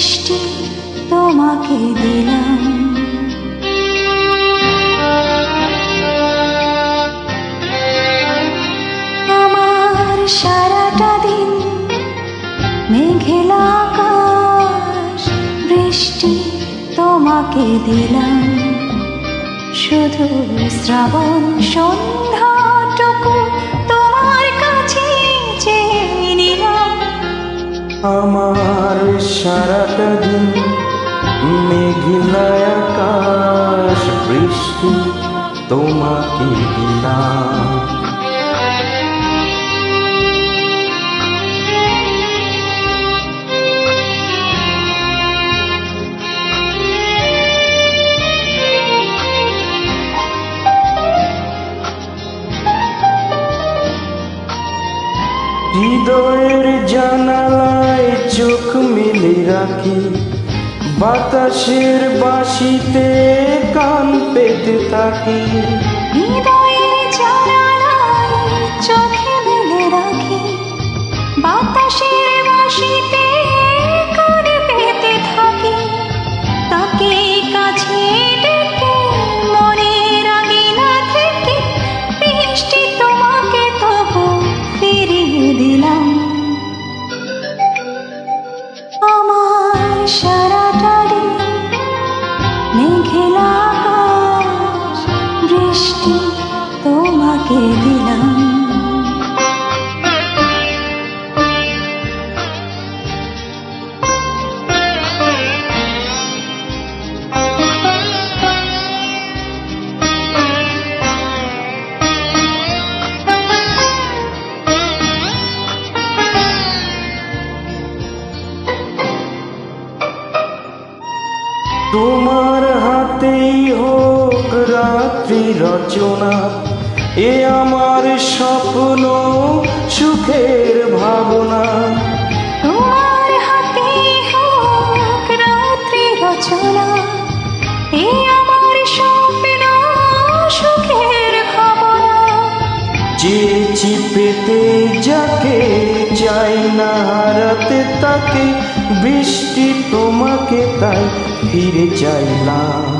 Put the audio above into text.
সৃষ্টি তোমাকে দিলাম। আমার সারাটা দিন মেঘেলা আকাশ বৃষ্টি তোমাকে দিলাম। শুধু শ্রাবণ সন্ধ্যা সারাটা দিন মেঘলা আকাশ বৃষ্টি তোমাকে দিলাম। হৃদয়ের জানালায় চোখ মেলে রাখি। বাতাসের বাসিতে কান পেতে থাকি। হৃদয়ের মেঘলা বৃষ্টি তোমাকে দিলাম। তোমার হোক রাত্রি রচনা এ আমার স্বপ্ন সুখের ভাবনা। তোমার হাতে হোক রাত্রি রচনা এ আমার স্বপ্ন সুখের ভাবনা। চেয়েছি পেতে যাকে চাই না হারাতে তাকে বৃষ্টি তোমাকে তাই ফিরে চাইলাম